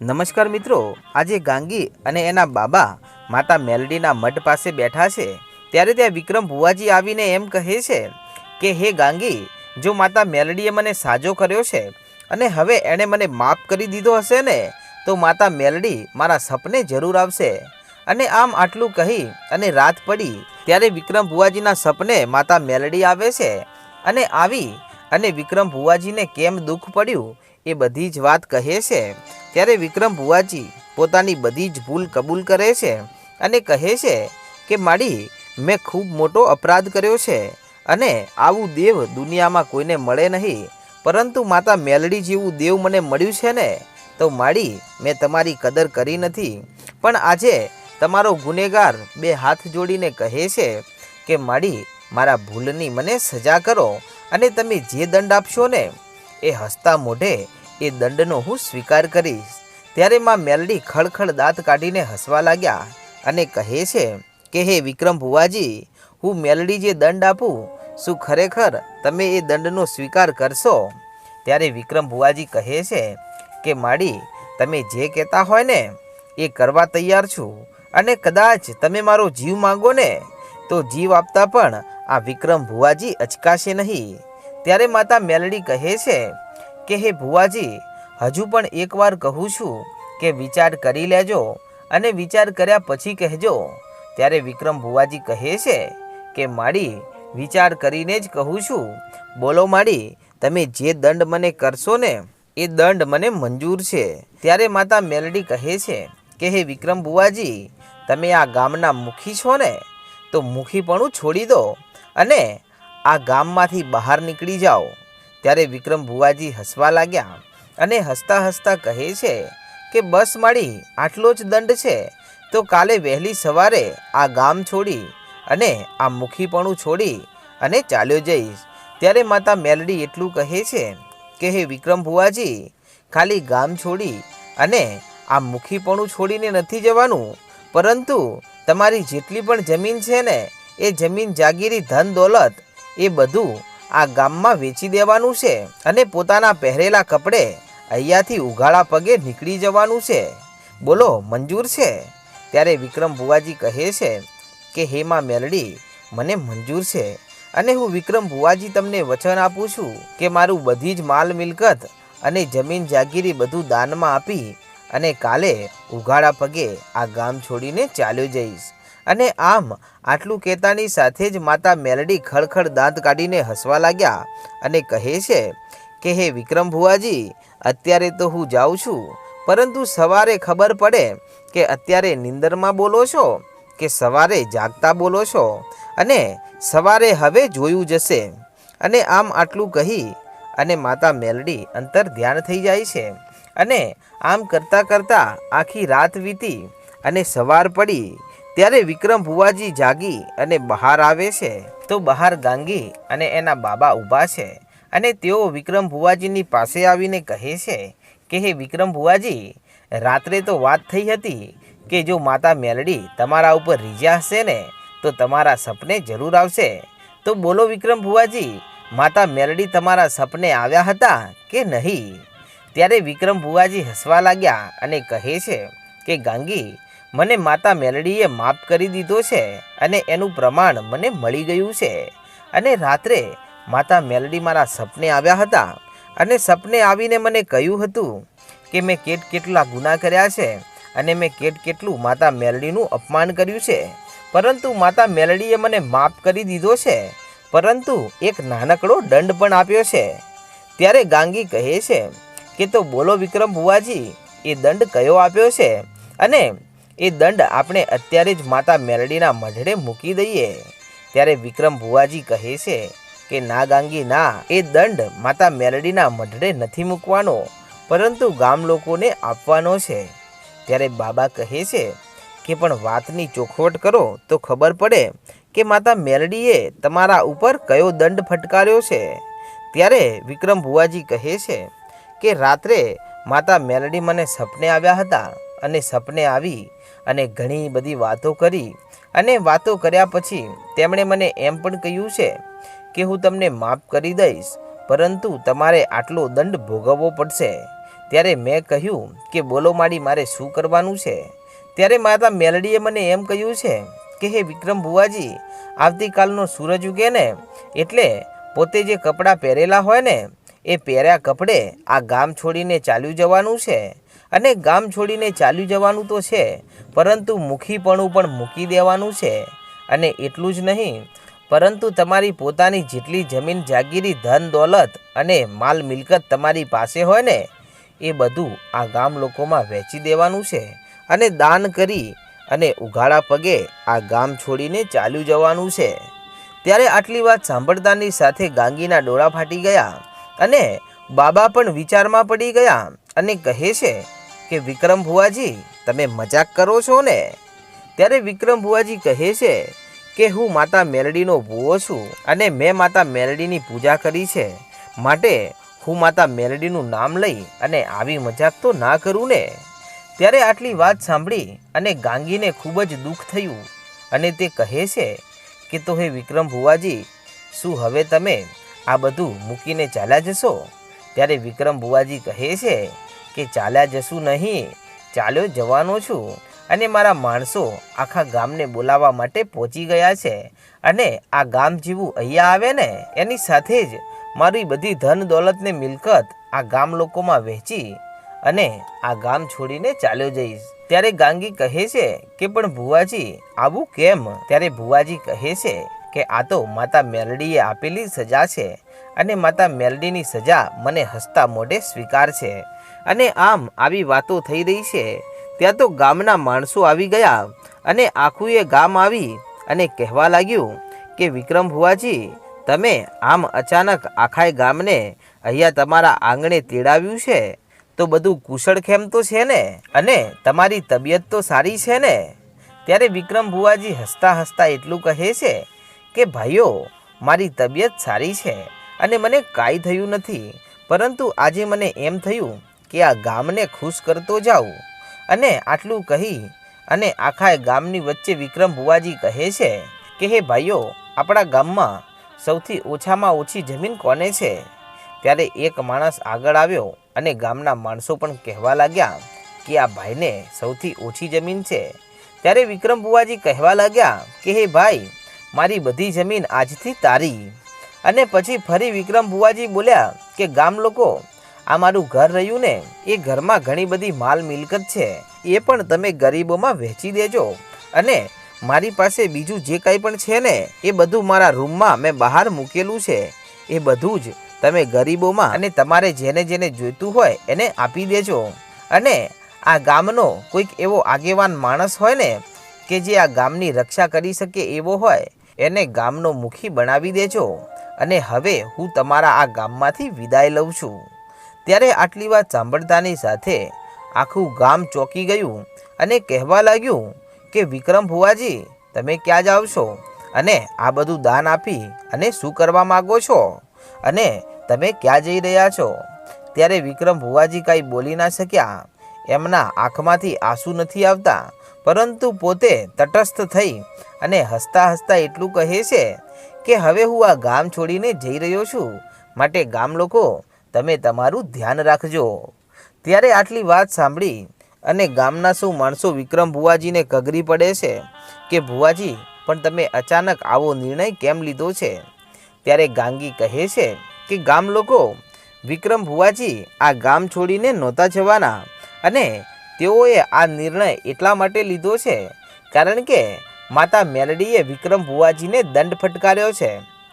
નમસ્કાર મિત્રો, આજે ગાંગી અને એના બાબા માતા મેલડીના મઠ પાસે બેઠા છે. ત્યારે ત્યાં વિક્રમ ભુવાજી આવીને એમ કહે છે કે, હે ગાંગી, જો માતા મેલડીએ મને સાજો કર્યો છે અને હવે એણે મને માફ કરી દીધો હશે ને, તો માતા મેલડી મારા સપને જરૂર આવશે. અને આમ આટલું કહી અને રાત પડી, ત્યારે વિક્રમ ભુવાજીના સપને માતા મેલડી આવે છે. અને આવી અને વિક્રમ ભુવાજીને કેમ દુઃખ પડ્યું? એ બધી જ વાત કહે છે. ત્યારે વિક્રમ ભુવાજી પોતાની બધી જ ભૂલ કબૂલ કરે છે અને કહે છે કે, માડી, મેં ખૂબ મોટો અપરાધ કર્યો છે અને આવું દેવ દુનિયામાં કોઈને મળે નહીં. પરંતુ માતા મેલડી જેવું દેવ મને મળ્યું છે ને, તો માડી, મેં તમારી કદર કરી નથી. પણ આજે તમારો ગુનેગાર બે હાથ જોડીને કહે છે કે, માડી, મારા ભૂલની મને સજા કરો અને તમે જે દંડ આપશો ને એ હસતા મોઢે એ દંડનો હું સ્વીકાર કરીશ. ત્યારે માં મેલડી ખળખળ દાંત કાઢીને હસવા લાગ્યા અને કહે છે કે, હે વિક્રમ ભુવાજી, હું મેલડી જે દંડ આપું, શું ખરેખર તમે એ દંડનો સ્વીકાર કરશો? ત્યારે વિક્રમ ભુવાજી કહે છે કે, માડી, તમે જે કહેતા હોય ને, એ કરવા તૈયાર છું. અને કદાચ તમે મારો જીવ માંગો ને, તો જીવ આપતા પણ આ વિક્રમ ભુવાજી અચકાશે નહીં. ત્યારે માતા મેલડી કહે છે કે, હે ભુવાજી, હજુ પણ એકવાર કહું છું કે વિચાર કરી લેજો અને વિચાર કર્યા પછી કહેજો. ત્યારે વિક્રમ ભુવાજી કહે છે કે, માડી, વિચાર કરીને જ કહું છું. બોલો માડી, તમે જે દંડ મને કરશો ને, એ દંડ મને મંજૂર છે. ત્યારે માતા મેલડી કહે છે કે, હે વિક્રમ ભુવાજી, તમે આ ગામના મુખી છો ને, તો મુખીપણું છોડી દો અને આ ગામમાંથી બહાર નીકળી જાઓ. ત્યારે વિક્રમ ભુવાજી હસવા લાગ્યા અને હસતા હસતા કહે છે કે, બસ મળી, આટલો જ દંડ છે. તો કાલે વહેલી સવારે આ ગામ છોડી અને આ મુખીપણું છોડી અને ચાલ્યો જઈશ. ત્યારે માતા મેલડી એટલું કહે છે કે, હે વિક્રમ ભુવાજી, ખાલી ગામ છોડી અને આ મુખીપણું છોડીને નથી જવાનું. પરંતુ તમારી જેટલી પણ જમીન છે ને, એ જમીન જાગીરી ધન દોલત એ બધું આ ગામમાં વેચી દેવાનું છે અને પોતાના પહેરેલા કપડે અહીંયાથી ઉઘાડા પગે નીકળી જવાનું છે. બોલો, મંજૂર છે? ત્યારે વિક્રમ ભુવાજી કહે છે કે, હે માં મેલડી, મને મંજૂર છે અને હું વિક્રમ ભુવાજી તમને વચન આપું છું કે મારું બધી જ માલ મિલકત અને જમીન જાગીરી બધું દાનમાં આપી અને કાલે ઉઘાડા પગે આ ગામ છોડીને ચાલ્યો જઈશ. અને આમ આટલું કહેતાની સાથે જ માતા મેલડી ખળખળ દાંત કાઢીને હસવા લાગ્યા અને કહે છે કે, હે વિક્રમ ભુવાજી, અત્યારે તો હું જાઉં છું, પરંતુ સવારે ખબર પડે કે અત્યારે નિંદરમાં બોલો છો, કે સવારે જાગતા બોલો છો, અને સવારે હવે જોયું જશે. અને આમ આટલું કહી અને માતા મેલડી અંતર ધ્યાન થઈ જાય છે. અને આમ કરતાં કરતાં આખી રાત વીતી અને સવાર પડી. ત્યારે વિક્રમ ભુવાજી જાગી અને બહાર આવે છે. તો બહાર ગાંગી અને એના બાબા ઊભા છે અને તેઓ વિક્રમ ભુવાજીની પાસે આવીને કહે છે કે, હે વિક્રમ ભુવાજી, રાત્રે તો વાત થઈ હતી કે જો માતા મેલડી તમારા ઉપર રીજ્યા હશે ને, તો તમારા સપને જરૂર આવશે. તો બોલો વિક્રમ ભુવાજી, માતા મેલડી તમારા સપને આવ્યા હતા કે નહીં? ત્યારે વિક્રમ ભુવાજી હસવા લાગ્યા અને કહે છે કે, ગાંગી મને માતા મેલડીએ માફ કરી દીધો છે અને એનું પ્રમાણ મને મળી ગયું છે. અને રાત્રે માતા મેલડી મારા સપને આવ્યા હતા અને સપને આવીને મને કહ્યું હતું કે મેં કેટ કેટલા ગુના કર્યા છે અને મેં કેટ કેટલું માતા મેલડીનું અપમાન કર્યું છે. પરંતુ માતા મેલડીએ મને માફ કરી દીધો છે, પરંતુ એક નાનકડો દંડ પણ આપ્યો છે. ત્યારે ગાંગી કહે છે કે તો બોલો વિક્રમ ભુવાજી, એ દંડ કયો આપ્યો છે? અને એ દંડ આપણે અત્યારે જ માતા મેરડીના મઢડે મૂકી દઈએ. ત્યારે વિક્રમ ભુવાજી કહે છે કે, ના ગાંગી, ના, એ દંડ માતા મેરડીના મઢડે નથી મૂકવાનો, પરંતુ ગામ લોકોને આપવાનો છે. ત્યારે બાબા કહે છે કે, પણ વાતની ચોખવટ કરો તો ખબર પડે કે માતા મેરડીએ તમારા ઉપર કયો દંડ ફટકાર્યો છે. ત્યારે વિક્રમ ભુવાજી કહે છે કે, રાત્રે માતા મેરડી મને સપને આવ્યા હતા અને સપને આવી અને ઘણી બધી વાતો કરી. અને વાતો કર્યા પછી તેમણે મને એમ પણ કહ્યું છે કે હું તમને માફ કરી દઈશ, પરંતુ તમારે આટલો દંડ ભોગવવો પડશે. ત્યારે મેં કહ્યું કે બોલો માડી, મારે શું કરવાનું છે? ત્યારે માતા મેલડીએ મને એમ કહ્યું છે કે, હે વિક્રમ ભુવાજી, આવતીકાલનો સૂરજ ઉગે ને, એટલે પોતે જે કપડાં પહેરેલા હોય ને, એ પહેર્યા કપડે આ ગામ છોડીને ચાલ્યું જવાનું છે. અને ગામ છોડીને ચાલ્યું જવાનું તો છે, પરંતુ મુખીપણું પણ મૂકી દેવાનું છે. અને એટલું જ નહીં, પરંતુ તમારી પોતાની જેટલી જમીન જાગીરી, ધન, દોલત અને માલ મિલકત તમારી પાસે હોય ને, એ બધું આ ગામ લોકોમાં વહેંચી દેવાનું છે. અને દાન કરી અને ઉઘાડા પગે આ ગામ છોડીને ચાલ્યું જવાનું છે. ત્યારે આટલી વાત સાંભળતાની સાથે ગાંગીના ડોળા ફાટી ગયા અને બાબા પણ વિચારમાં પડી ગયા અને કહે છે કે વિક્રમ ભુવાજી, તમે મજાક કરો છો ને? ત્યારે વિક્રમ ભુવાજી કહે છે કે હું માતા મેલડીનો ભૂવો છું અને મેં માતા મેલડીની પૂજા કરી છે. માટે હું માતા મેલડીનું નામ લઈ અને આવી મજાક તો ના કરું ને? ત્યારે આટલી વાત સાંભળી અને ગાંગીને ખૂબ જ દુઃખ થયું અને તે કહે છે કે, તો હે વિક્રમ ભુવાજી, શું હવે તમે આ બધું મૂકીને ચાલ્યા જશો? ત્યારે વિક્રમ ભુવાજી કહે છે કે ચાલ્યા જશું નહીં. ચાલ્યો જવાનો છું અને મારા માણસો આખા ગામને બોલાવવા માટે પહોંચી ગયા છે અને આ ગામ જેવું અહીંયા આવે ને, એની સાથે જ મારી બધી ધન દોલતને મિલકત આ ગામ લોકોમાં વહેંચી અને આ ગામ છોડીને ચાલ્યો જઈશ. ત્યારે ગાંગી કહે છે કે, પણ ભુવાજી, આવું કેમ? ત્યારે ભુવાજી કહે છે કે, આ તો માતા મેલડીએ આપેલી સજા છે અને માતા મેલડીની સજા મને હસતા મોઢે સ્વીકાર છે. અને આમ આવી વાતો થઈ રહી છે. ત્યાં તો ગામના માણસો આવી ગયા અને આખું એ ગામ આવી અને કહેવા લાગ્યું કે, વિક્રમ ભુવાજી, તમે આમ અચાનક આખાય ગામને અહીંયા તમારા આંગણે તેડાવ્યું છે? તો બધું કુશળ ખેમ તો છે ને? અને તમારી તબિયત તો સારી છે ને? ત્યારે વિક્રમ ભુવાજી હસતા હસતા એટલું કહે છે કે, ભાઈઓ, મારી તબિયત સારી છે અને મને કાંઈ થયું નથી. પરંતુ આજે મને એમ થયું કે આ ગામને ખુશ કરતો જાઉં? અને આટલું કહી અને આખા ગામની વચ્ચે વિક્રમ ભુવાજી કહે છે કે, હે ભાઈઓ, આપણા ગામમાં સૌથી ઓછામાં ઓછી જમીન કોને છે? ત્યારે એક માણસ આગળ આવ્યો અને ગામના માણસો પણ કહેવા લાગ્યા કે, આ ભાઈને સૌથી ઓછી જમીન છે. ત્યારે વિક્રમ બુવાજી કહેવા લાગ્યા કે, હે ભાઈ, મારી બધી જમીન આજથી તારી. અને પછી ફરી વિક્રમ બુવાજી બોલ્યા કે, ગામ લોકો આ મારું ઘર રહ્યું ને, એ ઘરમાં ઘણી બધી માલ મિલકત છે. એ પણ તમે ગરીબોમાં વહેંચી દેજો. અને મારી પાસે બીજું જે કંઈ પણ છે ને, એ બધું મારા રૂમમાં મેં બહાર મૂકેલું છે. એ બધું જ તમે ગરીબોમાં અને તમારે જેને જેને જોઈતું હોય એને આપી દેજો. અને આ ગામનો કોઈક એવો આગેવાન માણસ હોય ને, કે જે આ ગામની રક્ષા કરી શકે એવો હોય, એને ગામનો મુખી બનાવી દેજો. અને હવે હું તમારા આ ગામમાંથી વિદાય લઉં છું. ત્યારે આટલી વાત સાંભળતાની સાથે આખું ગામ ચોંકી ગયું અને કહેવા લાગ્યું કે, વિક્રમ ભુવાજી, તમે ક્યાં જાઓ છો અને આ બધું દાન આપી અને શું કરવા માગો છો? અને તમે ક્યાં જઈ રહ્યા છો? ત્યારે વિક્રમ ભુવાજી કાંઈ બોલી ના શક્યા. એમના આંખમાંથી આંસુ નથી આવતા, પરંતુ પોતે તટસ્થ થઈ અને હસતા હસતા એટલું કહે છે કે, હવે હું આ ગામ છોડીને જઈ રહ્યો છું. માટે ગામ લોકો તમે તમારું ધ્યાન રાખજો. ત્યારે આટલી વાત સાંભળી અને ગામના સૌ માણસો વિક્રમ ભુવાજીને કગરી પડે છે કે, ભુવાજી, પણ તમે અચાનક આવો નિર્ણય કેમ લીધો છે? ત્યારે ગાંગી કહે છે કે, ગામ લોકો, વિક્રમ ભુવાજી આ ગામ છોડીને નહોતા જવાના અને તેઓએ આ નિર્ણય એટલા માટે લીધો છે કારણ કે માતા મેલડીએ વિક્રમ ભુવાજીને દંડ ફટકાર્યો છે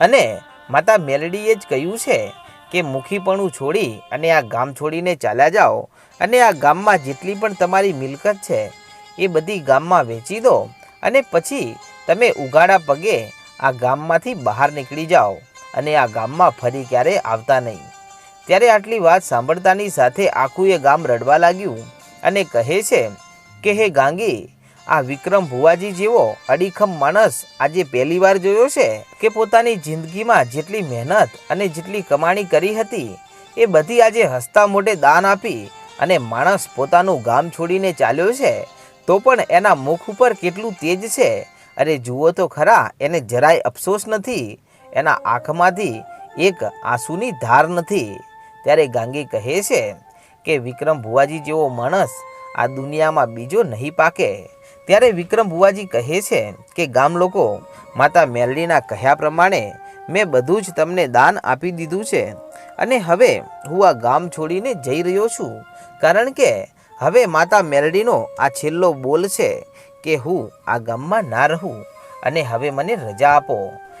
અને માતા મેલડીએ જ કહ્યું છે કે મુખીપણું છોડી અને આ ગામ છોડીને ચાલ્યા જાઓ અને આ ગામમાં જેટલી પણ તમારી મિલકત છે, એ બધી ગામમાં વેચી દો અને પછી તમે ઉગાડા પગે આ ગામમાંથી બહાર નીકળી જાઓ અને આ ગામમાં ફરી ક્યારે આવતા નહીં. ત્યારે આટલી વાત સાંભળતાની સાથે આખું એ ગામ રડવા લાગ્યું અને કહે છે કે, હે ગાંગી આ વિક્રમ ભુવાજી જેવો અડીખમ માણસ આજે પહેલી વાર જોયો છે કે પોતાની જિંદગીમાં જેટલી મહેનત અને જેટલી કમાણી કરી હતી, એ બધી આજે હસતા મોઢે દાન આપી અને માણસ પોતાનું ગામ છોડીને ચાલ્યો છે, તો પણ એના મુખ ઉપર કેટલું તેજ છે? અરે જુઓ તો ખરા, એને જરાય અફસોસ નથી. એના આંખમાંથી એક આંસુની ધાર નથી. ત્યારે ગાંગી કહે છે કે વિક્રમ ભુવાજી જેવો માણસ આ દુનિયામાં બીજો નહીં પાકે. ત્યારે વિક્રમ ભુવાજી કહે છે કે ગામ લોકો માતા મેલડીના કહ્યા પ્રમાણે મેં બધું જ તમને દાન આપી દીધું છે અને હવે હું આ ગામ છોડીને જઈ રહ્યો છું. કારણ કે હવે માતા મેલડીનો આ છેલ્લો બોલ છે કે હું આ ગામમાં ના રહું અને હવે મને રજા આપો.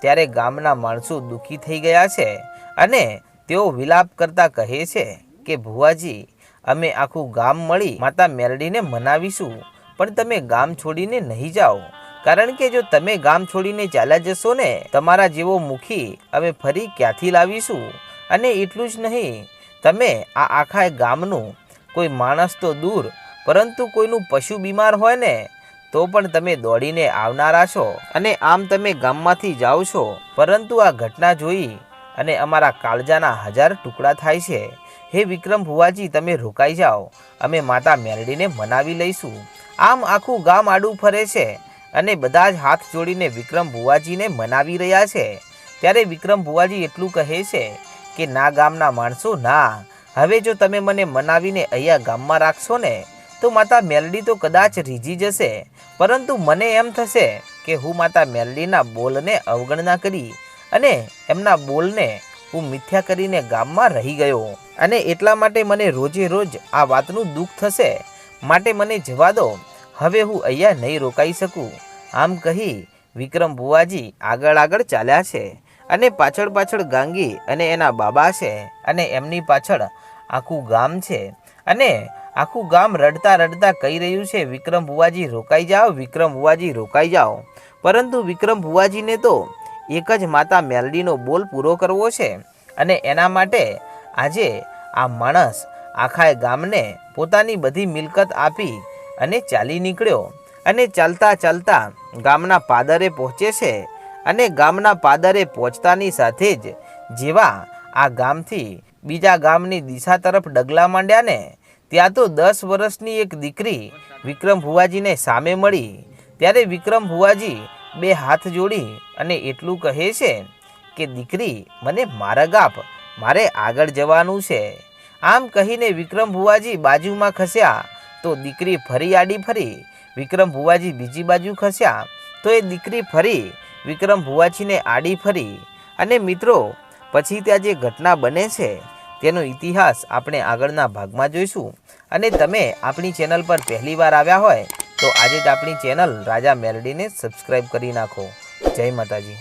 ત્યારે ગામના માણસો દુઃખી થઈ ગયા છે અને તેઓ વિલાપ કરતા કહે છે કે ભુવાજી, અમે આખું ગામ મળી માતા મેલડીને મનાવીશું. પણ તમે ગામ છોડીને નહીં જાઓ. કારણ કે જો તમે ગામ છોડીને ચાલ્યા જશો ને, તમારા જેવો મુખી અમે ફરી ક્યાંથી લાવીશું? અને એટલું જ નહીં, તમે આ આખા ગામનું, કોઈ માણસ તો દૂર, પરંતુ કોઈનું પશુ બીમાર હોય ને, તો પણ તમે દોડીને આવનારા છો. અને આમ તમે ગામમાંથી જાઓ છો. પરંતુ આ ઘટના જોઈ અને અમારા કાળજાના હજાર ટુકડા થાય છે. હે વિક્રમ ભુવાજી, તમે રોકાઈ જાઓ. અમે માતા મેરડીને મનાવી લઈશું. આમ આખું ગામ આડું ફરે છે અને બધા જ હાથ જોડીને વિક્રમ ભુવાજીને મનાવી રહ્યા છે. ત્યારે વિક્રમ ભુવાજી એટલું કહે છે કે, ના ગામના માણસો, ના. હવે જો તમે મને મનાવીને અહીંયા ગામમાં રાખશો ને, તો માતા મેલડી તો કદાચ રીઝી જશે. પરંતુ મને એમ થશે કે, હું માતા મેલડીના બોલને અવગણના કરી અને એમના બોલને હું મિથ્યા કરીને ગામમાં રહી ગયો. અને એટલા માટે મને રોજે રોજ આ વાતનું દુઃખ થશે. માટે મને જવા દો. હવે હું અહીંયા નહીં રોકાઈ શકું. આમ કહી વિક્રમ બુવાજી આગળ આગળ ચાલ્યા છે અને પાછળ પાછળ ગાંગી અને એના બાબા છે અને એમની પાછળ આખું ગામ છે અને આખું ગામ રડતા રડતા કહી રહ્યું છે, વિક્રમ બુવાજી રોકાઈ જાઓ, વિક્રમ બુવાજી રોકાઈ જાઓ. પરંતુ વિક્રમ બુવાજીને તો એક જ માતા મેલડીનો બોલ પૂરો કરવો છે અને એના માટે આજે આ માણસ આખા ગામને પોતાની બધી મિલકત આપી અને ચાલી નીકળ્યો. અને ચાલતા ચાલતા ગામના પાદરે પહોંચે છે અને ગામના પાદરે પહોંચતાની સાથે જ જેવા આ ગામથી બીજા ગામની દિશા તરફ ડગલા માંડ્યા ને, ત્યાં તો દસ વર્ષની એક દીકરી વિક્રમ ભુવાજીને સામે મળી. ત્યારે વિક્રમ ભુવાજી બે હાથ જોડી અને એટલું કહે છે કે, દીકરી, મને માર્ગ આપ મારે આગળ જવાનું છે. આમ કહીને વિક્રમ ભુવાજી બાજુમાં ખસ્યા તો દીકરી ફરી આડી ફરી વિક્રમ ભુવાજી બીજી બાજુ ખસ્યા. તો એ દીકરી ફરી વિક્રમ ભુવાજીને આડી ફરી. અને મિત્રો, પછી ત્યાં જે ઘટના બને છે, તેનો ઇતિહાસ આપણે આગળના ભાગમાં જોઈશું. અને તમે આપણી ચેનલ પર પહેલીવાર આવ્યા હોય, તો આજે જ આપણી ચેનલ રાજા મેલડીને સબસ્ક્રાઈબ કરી નાખો. જય માતાજી.